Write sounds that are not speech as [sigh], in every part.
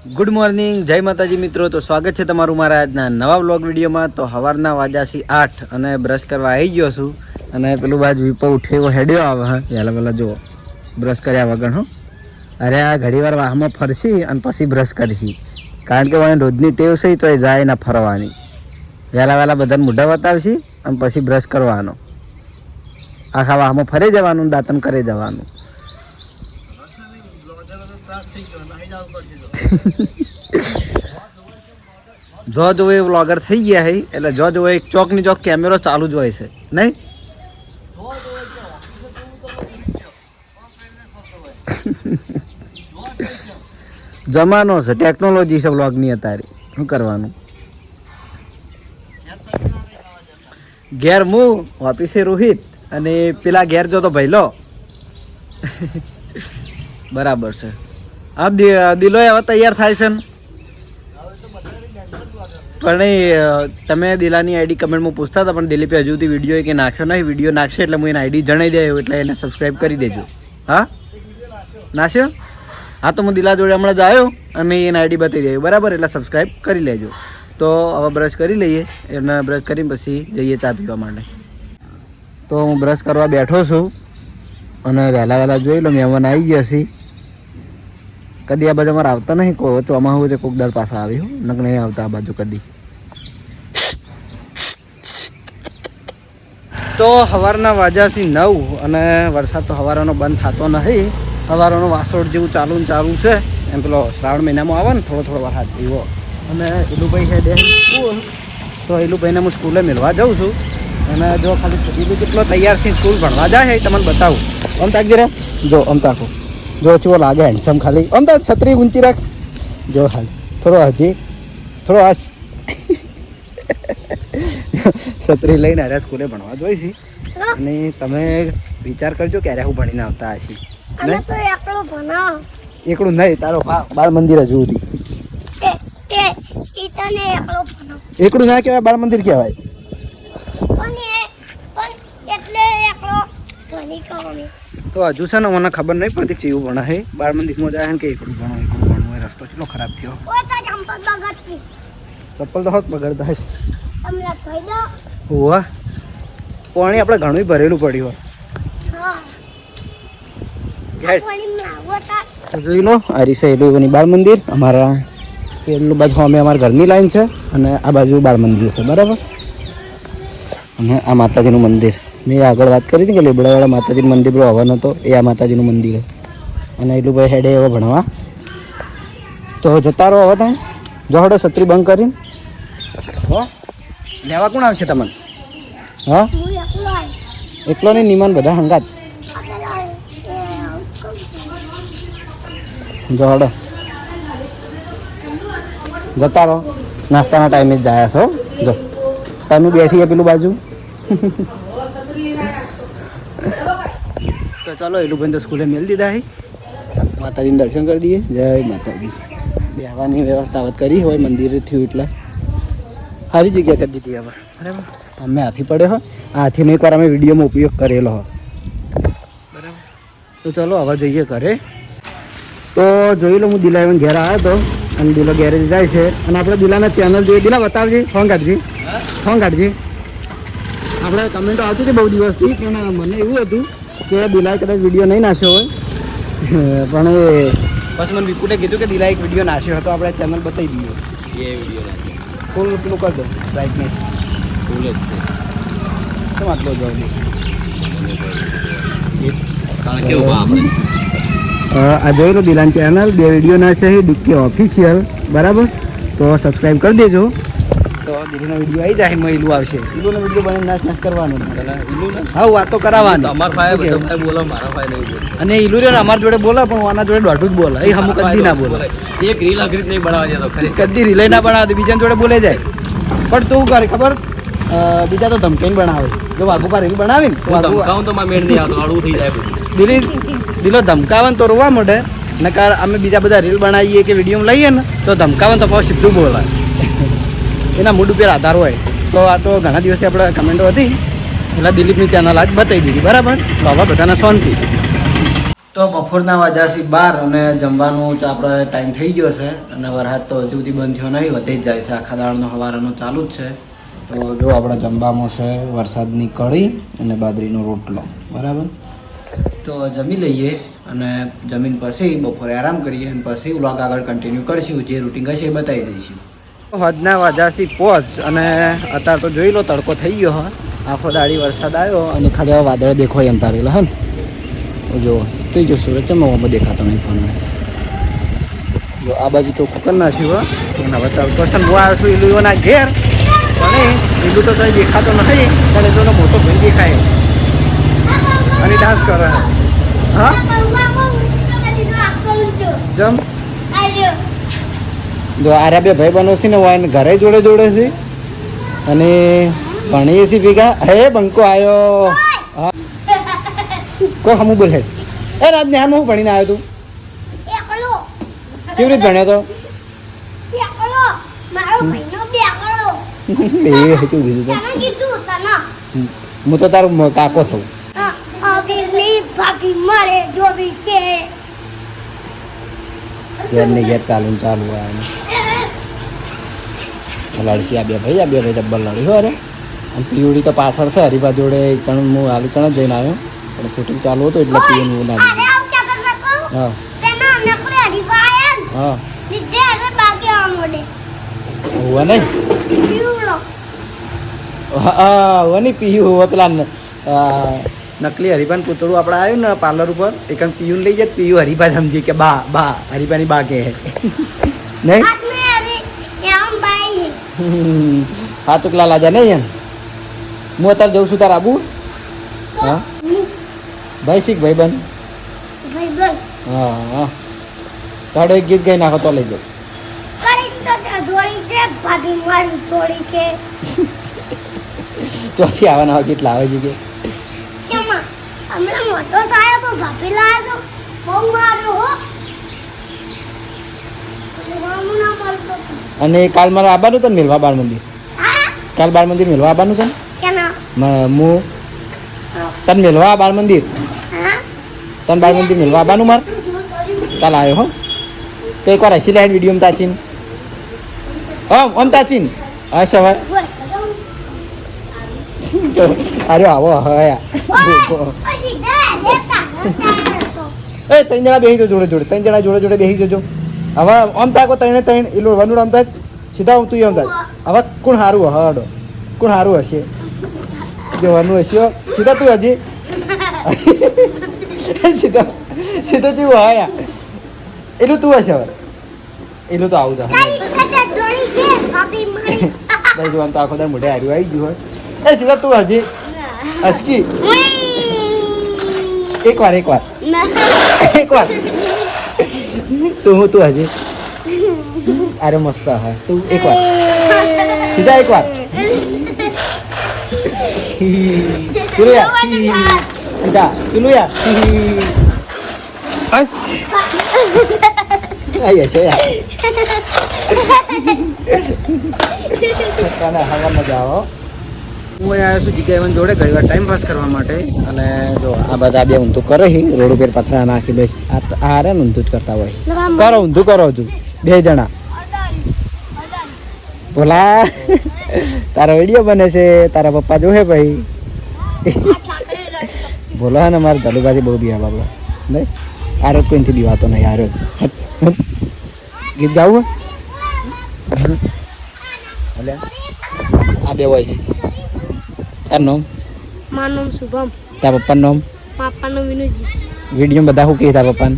Good morning જય માતાજી મિત્રો. તો સ્વાગત છે તમારું મારા આજના નવા વ્લોગ વિડીયોમાં. તો સવારના વાજાશી આઠ અને બ્રશ કરવા આવી ગયો છું. અને પેલું બાજુ વિપો ઉઠેવો હેડ્યો આવે, હા. પહેલાં પહેલાં જુઓ. બ્રશ કર્યા વગર, હો. અરે આ ઘડીવાર વાહમાં ફરશી અને પછી બ્રશ કરશી. કારણ કે મને રોજની ટેવ છે તો એ જાય ના ફરવાની. વહેલા વહેલા બધાને મોઢા બતાવશી અને પછી બ્રશ કરવાનો. આખા વાહમાં ફરી જવાનું દાંતન કરી જવાનું જો જો એ વ્લોગર થઈ ગયા છે એટલે જો જો એક ચોકની ચોક કેમેરો ચાલુ જ હોય છે, નહીં? જમાનો છે ટેકનોલોજી છે વ્લોગની અત્યારે. શું કરવાનું? ઘેર હું ઓફિસે રોહિત, અને પેલા ઘેર જો તો ભૈલો. બરાબર છે. આ દિ- દિલોય હવે તૈયાર થાય છે પણ તમે દિલાની આઈડી કમેન્ટમાં પૂછતા હતા, પણ દિલીપે હજુ સુધી વીડિયો કે નાખ્યો નહીં. વીડિયો નાખશે એટલે હું એને આઈડી જણાવી દઉં એટલે એને સબસ્ક્રાઈબ કરી દેજો. હા? નાખ્યો? હા, તો હું દિલા જોડે હમણાં જ આવ્યો અને એને આઈડી બતાવી દઉં બરાબર? એટલે સબસ્ક્રાઈબ કરી લેજો. તો હવે બ્રશ કરી લઈએ એને બ્રશ કરીને પછી જઈએ ચા પીવા માટે. તો હું બ્રશ કરવા બેઠો છું અને વહેલા વહેલા જોઈ લો, મહેમાન આવી ગયા છે. કદી આ બાજુ અમારે આવતા નહીં. કોઈ ચોમાસું હોય તો કોક દર પાસે આવી હું નક નહીં આવતા આ બાજુ કદી. તો સવારના વાજાથી નવ અને વરસાદ તો સવારનો બંધ થતો નથી સવારનો વાસોડ જેવું ચાલુ ને ચાલુ છે. એમ પેલો શ્રાવણ મહિનામાં આવે ને, થોડો થોડો વરસાદ એવો. અને ઇલુભાઈ છે બે સ્કૂલ. તો ઇલુભાઈને હું સ્કૂલે મેળવા જાઉં છું. અને જો ખાલી એલું કેટલો તૈયાર થઈ સ્કૂલ ભણવા જાય છે તમને બતાવું. આમ તાક જરા જો આમ તાકો જો ચેવો લાગે હેન્ડસમ ખાલી. આમ તો છત્રી ઊંચી રાખ. જો ખાલી થોડો હજી થોડો આ છત્રી લઈને અરે સ્કૂલે ભણવા જોઈ છે. અને તમે વિચાર કરજો ક્યારે હું ભણીને આવતા હશી. એકલો નહીં તારો બાળ મંદિર હજુ સુધી. એકલો ના કહેવાય બાળ મંદિર કહેવાય. પણ એટલે એકલો ભણી કહો તો હજુ છે ને મને ખબર નહીં પડતી કેવું ભણે છે બાળ મંદિરમાં જાય ને કે એકડું ભણો એકડું ભણવું એ રસ્તો કેટલો ખરાબ થયો. ચપ્પલ તો હોત બગડતા હોવા. પાણી આપણે ઘણું ભરેલું પડ્યું હોય. જોઈ લો આ રીસે એલુની બાળ મંદિર અમારા પેલું બાજુ અમે અમારા ઘરની લાઈન છે અને આ બાજુ બાળ મંદિર છે બરાબર? અને આ માતાજીનું મંદિર. મેં આગળ વાત કરી હતી કે લીબડાવાળા માતાજીનું મંદિર પર આવવાનો હતો, એ આ માતાજીનું મંદિર છે. અને એટલું ભાઈ હેડે એવો ભણવા. તો જતા રહો હવે તમે. જોડો છત્રી બંધ કરીને. હો? લેવા કોણ આવશે તમને? હા? એકલો નહીં, નિમાન બધા હંગાત. આપણે એ આવું કરું જો હડો. જતા રહો. નાસ્તાના ટાઈમે જ જાય છો જો. તમે બેઠીએ પેલું બાજુ. [laughs] તો ચાલો એટલું તો સ્કૂલે મેળ દીધા હે. માતાજીને દર્શન કરી દઈએ. જય માતાજી. બેહવાની વ્યવસ્થા કરી હોય મંદિર થયું એટલે. સારી જગ્યા કરી દીધી હવે. બરાબર. અમે હાથી પડ્યો હોય આ હાથીનો એકવાર અમે વિડીયોમાં ઉપયોગ કરેલો હોય બરાબર. તો ચાલો હવે જઈએ ઘરે. તો જોઈ લો હું દિલા ઘેર આવ્યો હતો અને દિલો ગેરેજ જાય છે. અને આપણે દિલાના ચેનલ જોઈએ. દિલા બતાવજે. ફોન કાઢજે. ફોન કાઢજે. આપણે કમેન્ટો આવતી હતી બહુ દિવસથી પણ મને એવું હતું કે દિલાય કદાચ વીડિયો નહીં નાખ્યો હોય. [laughs] પણ એ પછી મને વિપુલે કીધું કે દિલાય એક વીડિયો નાખ્યો હતો આપણે ચેનલ બતાવી દઈએ એ વીડિયો ફૂલ પેલું કરી દો બ્રાઇટનેસ ફૂલ જ છે. તો આટલો જ હોય. કારણ કે ઊભા આપણે. અ, આ જોઈ લો દિલાન ચેનલ બે વીડિયો ના છે ડીકે ઓફિશિયલ બરાબર? તો સબસ્ક્રાઈબ કરી દેજો. તો દિલીનો વીડિયો આવી જાય એમાં ઈલું આવશે. ઈલુનો વીડિયો બને નાશ નાશ કરવાનો. હા વાતો કરાવવાની. તમારા ફાય બોલો મારા ફાય નહીં બોલો અને ઈલું રહ્યો અમાર જોડે બોલે પણ આના જોડે દોઢું જ બોલે એ હમુક કદી ના બોલે એક રીલ અઘરી નહીં બનાવવા જતો ખરી. કદી રિલે ના બનાવે બીજા જોડે બોલે જાય. પણ તું કરે ખબર? બીજા તો ધમકાઈને બનાવે. જો વાઘુ પર રીલ બનાવી ને તો ધમકાવું તો મારા મેળ નહીં આવતો આડું થઈ જાય દિલી દિલો ધમકાવે તો રોવા મળે નકાર અમે બીજા બધા રીલ બનાવીએ કે વીડિયો લઈએ ને તો ધમકાવે ને તો પાછું સીધું બોલાય. એના મૂડ ઉપર આધાર હોય. તો આ તો ઘણા દિવસથી આપણે કમેન્ટો હતી. એટલે દિલીપની ચેનલ આજ બતાવી દીધી, બરાબર? તો હવે બધાને શાંતિ તો બપોરના વાજાસી બાર અને જમવાનું તો આપણે ટાઈમ થઈ ગયો છે અને વરસાદ તો હજુ સુધી બંધ થયો નહીં, વધે જ જાય છે. આખા દાળનો હવારનો ચાલુ જ છે. તો જો આપણે જમવામાં છે વરસાદની કઢી અને બાજરીનો રોટલો, બરાબર? તો જમી લઈએ અને જમીન પછી બપોરે આરામ કરીએ અને પછી વ્લોગ આગળ કન્ટિન્યુ કરીશું. જે રૂટિન હશે એ બતાવી દઈશું. હદના વાજાસી પહોંચ અને અત્યારે તો જોઈ લો તડકો થઈ ગયો હા. આખો દાડી વરસાદ આવ્યો અને ખાલી હવે વાદળ દેખાય અંતારેલા હા ને. જો થઈ ગયો સુરત ચમવામાં દેખાતો નહીં ફોનમાં જો આ બાજુ તો કુકર ના છે અને હવે તડકો છે હું આવ્યો છું ઈલુઓના ઘેર. પણ એ તો કંઈ દેખાતો નથી પણ એ તો મોટો ભાઈ દેખાય. અને ડાન્સ કરે હા? જમ જો આર્યા બે ભાઈ બનો છે ને વાય ઘરે જોડે જોડે છે. અને ભણીએ છીએ ભેગા. હે બંકો આવ્યો હા. કોઈ હમું બોલે? એ રાત ને હું ભણીને આવ્યો તું? કેવી રીતે ભણ્યો તો? એ કીધું હું તો તારો કાકો જોવી છે. ઘેર ને ઘેર ચાલુ ચાલુ હોય લડશી આ બે ભાઈ આ બે ભાઈ ડબ્બલ લડી હોય ને અને પીવડી તો પાછળ છે હરીબા જોડે કણ હું હાલ કણ જઈને આવ્યો. પણ શૂટિંગ ચાલુ હતું એટલે પીવડી હું ના હા. હા. હોવા નહીં? હા હોવા નહીં પીયું હોવા પેલા નકલી હરિભાન પૂતળું આપણે આવ્યું ને પાર્લર ઉપર એક પીયુન લઈ જાય પીયુ હરિભા સમજી કે બા બા હરિભાની બા કે નહીં? હા તો પેલા લાજા નહીં હું અત્યારે જઉં છું તાર આબુ? હા? ભાઈ શીખ ભાઈ બન હા હા. તાડો એક ગીત ગઈ નાખો તો લઈ જાઉં તો [laughs] આવવાના કેટલા આવે છે કે? હમણાં મોટો થયો તો ભાભી લાવ્યો. તો બહુ માર્યો હો. અને કાલ મારે આવવાનું છે ને મેલવા બાળ મંદિર? કાલ બાળ મંદિર મેલવા આવવાનું છે ને કેના મ- હું તને મેલવા બાળ મંદિર? તને બાળ મંદિર મેલવા આવવાનું માર? કાલ આવ્યો હો. તો એકવાર હસી લાઈન વીડિયો તાચીન. હા ઓમ તાચીન. હા સવાય બોલ. અરે આવો હયા તો એ ત્રણ જણા બેસી જો જોડે જોડે ત્રણ જણા જોડે જોડે બેસી જજો. હવે આમ તાકો ત્રણે ત્રણ એલું વનુડ થાય? સીધા હું તું આમ હવે કોણ સારું હડો? કોણ સારું હશે? જો વનુ હશે હો. સીધા તું હજી. [laughs] સીધા સીધા તું હા એલું તું હશે હવે. એલું તો આવું મારી. [laughs] દઈ જોવાનું તો આખો દર મોઢે હાર્યું આવી ગયું હોય. એ સીધા તું હજી. અસકી એકવાર એક વાર તું હું તું હજી. અરે મસ્ત હા. તું એકવાર સીધા એકવાર પેલું યાર સીધા પેલું યાર આઈ છે યાર તને હવા મજા આવો હું આવ્યો છું જીકે જોડે વાર ટાઈમ પાસ કરવા માટે. અને જો આ બધા બે ઊંધું કરે છે રોડ ઉપર પથરા નાખી બસ આ રે ને ઊંધું જ કરતા હોય. કરો ઊંધું કરો હજુ. બે જણા. બોલા. તારો વીડિયો બને છે તારા પપ્પા જોહે ભાઈ. બોલો ને મારે ધલુબાજી બહુ બિયા બાબા નહીં? આરો કોઈથી બીવાતો નહીં હટ. ગીત ગાવું હે? આ બે હોય છે. તાર નામ? મારું નામ શુભમ. તારા પપ્પાનું નામ? પાપાનું નામ વિનુજી. વીડિયો બધા શું કહે તારા પપ્પાને?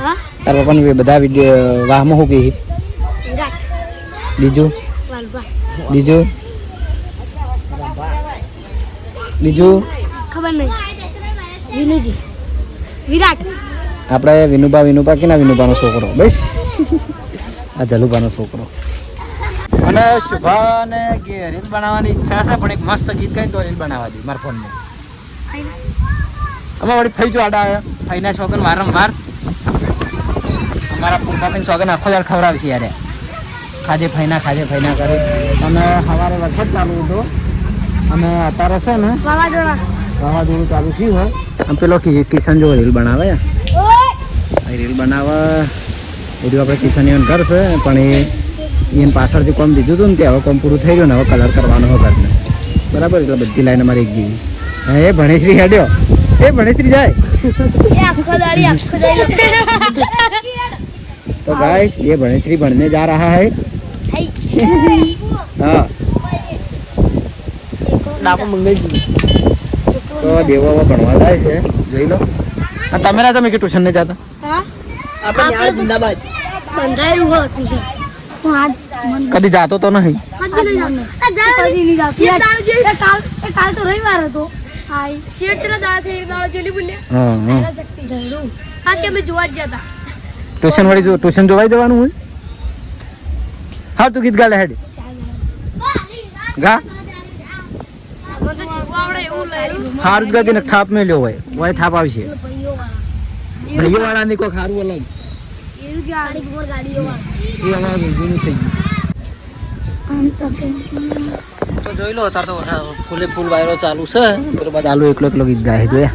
હા? તારા પપ્પાને બધા વીડિયો વાહમાં શું કહે? બીજું? બીજું? બીજું? ખબર નહીં. વિનુજી. વિરાટ. આપણે વિનુભા વિનુભા કેના વિનુભાનો છોકરો? બસ. આ જલુભાનો છોકરો. અને શુભાને રીલ બનાવવાની ઈચ્છા છે પણ એક મસ્ત ગીત ગાઈને તો રીલ બનાવવા દે મારા ફોનમાં અમે વળી ફઈ જો આડા આવ્યા ફઈના છોકન વારંવાર. અમારા પૂર્વાબેન છોકન આખો દાડ ખવડાવશે યારે. ખાજે ફઈના ખાજે ફઈના કરે. અને સવારે વરસાદ ચાલુ હતો. અને અત્યારે છે ને વાવાઝોડું. ચાલુ થયું હોય. આમ પેલો કિ- કિશન જો રીલ બનાવે. રીલ બનાવવા. વીડિયો આપણે કિશન ઇવન કરશે પણ એ એને પાછળથી કોમ દીધું હતું ને તે હવે કોમ પૂરું થઈ ગયું ને હવે કલર કરવાનો હોય ઘરને બરાબર એટલે બધી લાઈન અમારી એક જેવી હા, એ ભણેશ્રી હેડ્યો એ ભણેશ્રી જાય [laughs] એ આખો દાડી આખો દાડી तो गाइस ये भणेश्वरी बढ़ने जा रहा है हाँ ડાકો મંગલજી તો દેવો હવે ભણવા જાય છે જોઈ લો આ તમે ના તમે કે ટ્યુશન ને જતા હા આપણે ન્યાય જિંદાબાદ બંધાયેલું હોય ટ્યુશન હું આજ મન કદી જાતો તો નહીં. કદી નહીં જાતો. આ જાય નહીં જાતો. એ દાડો જે એ કાલ તો રવિવાર હતો. ટ્યુશન વાળી જો ટ્યુશન જોવાઈ જવાનું હોય? હા ગીત ગાલે હેડ. ગા. હારું ગાતી ને થાપ મેલ્યો હોય. હોય થાપ આવશે. ભાઈઓ વાળા ની કોઈ ખારું અલગ. ગાડી ઉપર ગાડીઓ એ અમારું જૂનું થઈ ગયું આમ તો જોઈ લો અત્યારે તો ફૂલે ફૂલ વાયરો ચાલુ છે બરોબર આલુ એકલો એકલો ગીત ગાય જોયા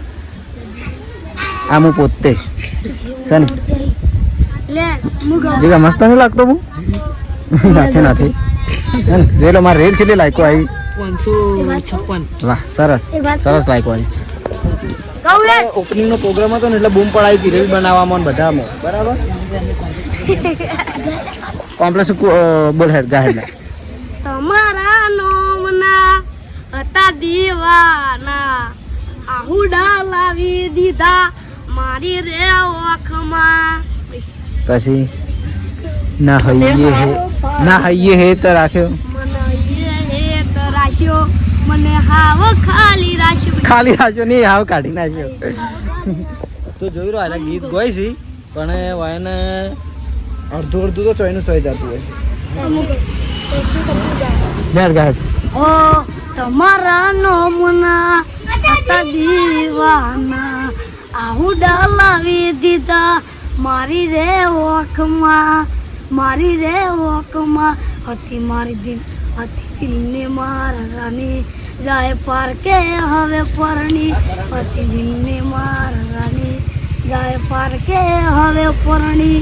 આમ હું પોતે છે ને મસ્ત નહીં લાગતો હું નાથે નાથે જોઈ લો મારે રેલ કેટલી લાયકો આવી વાહ સરસ સરસ લાયકો આવી ઓપનિંગ નો પ્રોગ્રામ હતો ને એટલે બૂમ પડાવી હતી રેલ બનાવવામાં બધામાં બરાબર કોમ્પ્લેક્સ બોલ હેડ ગા હેડ તમારા નોમના હતા દીવાના. આહુડા લાવી દીધા. મારી રે ઓખમાં પછી? ના હૈયે હે ના હૈયે હે તો રાખ્યો. મને હે તો રાખ્યો. મને હાવ ખાલી રાખ્યો. ખાલી રાખ્યો નહીં હાવ કાઢી નાખ્યો. તો જોઈ રહ્યો ગીત ગોઈ છે પણ વાયને અડધું અડધું તો ચોઈનું થઈ જતું હોય ગા ઓ તમારા નોમના હતા દીવાના આહુડા લાવી દીધા મારી રે ઓખમાં મારી રે ઓખમાં હતી મારી દિન હતી દિલને મારા રાની જાય પાર કે હવે પરણી હતી દિલને મારા રાની જાય પાર કે હવે પરણી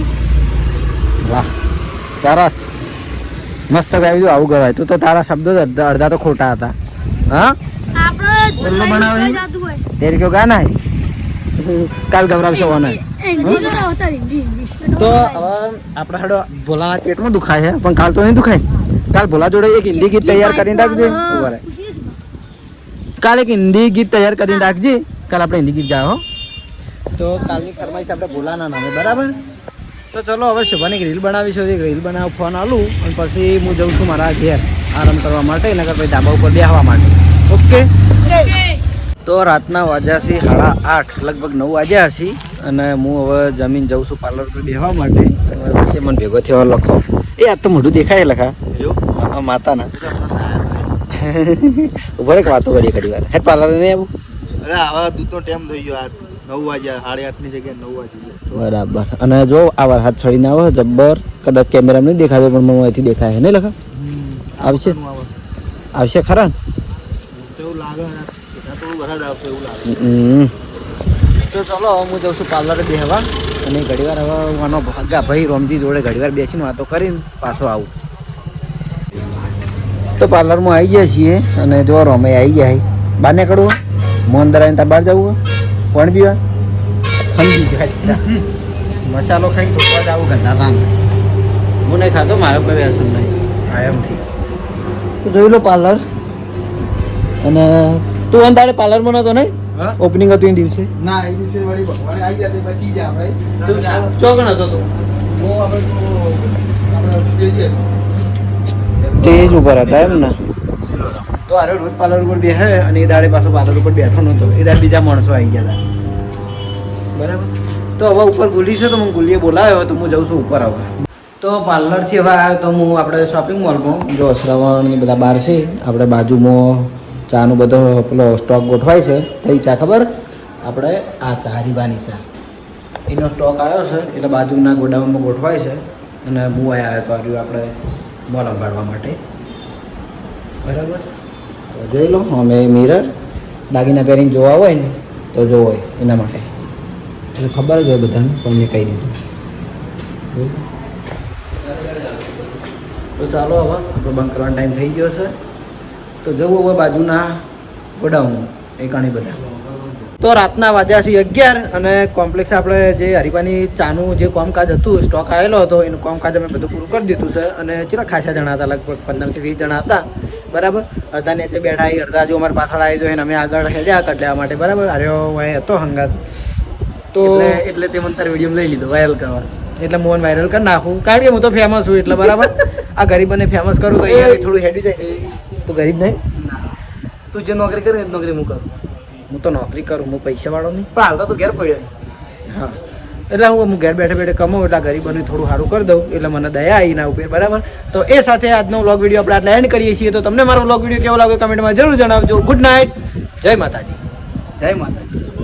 વાહ સરસ. મસ્ત ગાયું આવું ગવાય. તું તો તારા શબ્દો જ અડધા તો ખોટા હતા. હા? આપણે બનાવે? તેરી ક્યો ગાના કાલ ગભરાવશે ઓને તો આપણે હાડો ભોલાના પેટમાં દુખાય છે પણ કાલ તો નહીં દુખાય. કાલ ભોલા જોડે એક હિન્દી ગીત તૈયાર કરીને રાખજે. કાલ એક હિન્દી ગીત તૈયાર કરીને રાખજે. કાલ આપણે હિન્દી ગીત ગાયો હો. તો કાલની ફરમાઈશ આપણે ભોલાના નામે બરાબર? તો ચલો હવે શુભાની રીલ બનાવીશું. રીલ બનાવ ફોન આલું અને પછી હું જઉં છું મારા ઘેર આરામ કરવા માટે નગર પછી ધાબા ઉપર બેસવા માટે. ઓકે? તો રાતના વાગ્યા છે સાડા આઠ લગભગ નવ વાગ્યા હશે અને હું હવે જમીન જઉં છું પાર્લર પર બેસવા માટે. વચ્ચે મને ભેગો થયો લખો. એ આ તો મોઢું દેખાય લખા. માતાના. ઊભા એક વાતો કરીએ ઘડી વાર હે પાર્લર નહીં આવું. અરે આવા દૂધનો ટાઈમ થઈ ગયો. આ નવ વાગ્યા સાડા આઠની જગ્યાએ નવ વાગી ગયા બરાબર. અને જો આ વરસાદ હાથ છડીને આવે જબ્બર કદાચ કેમેરામાં નહીં દેખાતો પણ મને અહીંથી દેખાય. નહીં લખા? આવશે? આવશે ખરા. તો ચલો હું જઉં છું પાર્લરે બેહવા. અને ઘડીવાર હવે આનો ભાગા ભાઈ રોમજી જોડે ઘડીવાર બેસીને વાતો કરીને પાછો આવું. તો પાર્લરમાં આવી ગયા છીએ અને જો રોમે આવી ગયા બાને બહાર નીકળવું મોં અંદર આવીને ત્યાં બહાર જવું કોણ પીવા સમજી ગયા મસાલો ખાઈ તો જ આવું ગંદા કામ. હું નહીં ખાતો મારો કોઈ વ્યસન નહીં. કાયમથી તો જોઈ લો પાર્લર. અને તું અંદાડે પાર્લરમાં નતો નહીં? ઓપનિંગ હતું એ દિવસે. ના એ દિવસે વળી ભગવાને આવી જાય બચી જાય ભાઈ તું ચોકણ હતો તું? હું આપણે તો સ્ટેજ ઉપર હતા એમ ને? તો આરે રોજ પાર્લર ઉપર બેહે અને એ દાડે પાછો પાર્લર ઉપર બેઠો નતો એ દાડે બીજા માણસો આવી ગયા હતા બરાબર? તો હવે ઉપર ગુલી છે તો હું ગુલીએ બોલાવ્યો, તો હું જઉં છું ઉપર હવે. તો પાર્લરથી હવે આવ્યો તો હું આપણે શોપિંગ મોલમાં જો શ્રવણ બધા બહાર છે, આપણે બાજુમાં ચાનો બધો પેલો સ્ટોક ગોઠવાય છે, કઈ ચા ખબર? આપણે આ ચા હરીબાની ચા. એનો સ્ટોક આવ્યો છે, એટલે બાજુના ગોડાઉનમાં ગોઠવાય છે, અને હું આવ્યો તો આવ્યું આપણે મોલ અંબાડવા માટે. બરાબર? તો જોઈ લો, અમે મિરર દાગીના પહેરીને જોવા હોય ને, તો જોવો એના માટે. એટલે ખબર જ હોય બધાને, પણ મેં કહી દીધું. તો ચાલો હવે, આપણો બંધ કરવાનો ટાઈમ થઈ ગયો છે. તો જવું હવે બાજુના ગોડાઉન એ ઘણી બધા. તો રાતના વાગ્યા છે અગિયાર અને કોમ્પ્લેક્સ આપણે જે હરિભાની ચાનું જે કામકાજ હતું સ્ટોક આવેલો હતો, એનું કામકાજ અમે બધું પૂરું કરી દીધું છે. અને ચેટલા ખાસા જણા હતા? લગભગ પંદરથી વીસ જણા હતા. બરાબર? અડધા નીચે બેઠા એ, અડધા જો અમારે પાછળ આવી જોઈએ અમે આગળ હેડ્યા કટલા માટે. બરાબર? આર્યો ભાઈ હતો હંગાત. તો એટલે તે મને તાર વીડિયો લઈ લીધો વાયરલ કરવા. એટલે મોહન વાયરલ કરી નાખું. કારણ કે હું તો ફેમસ છું એટલે બરાબર. [laughs] આ ગરીબને ફેમસ કરું તો અહીંયા થોડું હેડી જાય. તું ગરીબ નહીં? તું જે નોકરી કરે એ નોકરી હું કરું. હું તો નોકરી કરું હું પૈસા વાળો નહીં. પણ હાલતા તો તું ઘેર પડ્યો. હા. એટલે હું હું ઘેર બેઠે બેઠે કમાઉં એટલે ગરીબોને થોડું સારું કરી દઉં. એટલે મને દયા આવી ના ઉપર બરાબર. તો એ સાથે આજનો વ્લોગ વીડિયો આપણે આટલા એન્ડ કરીએ છીએ. તો તમને મારો વ્લોગ વીડિયો કેવો લાગ્યો કમેન્ટમાં જરૂર જણાવજો. ગુડ નાઇટ જય માતાજી. જય માતાજી.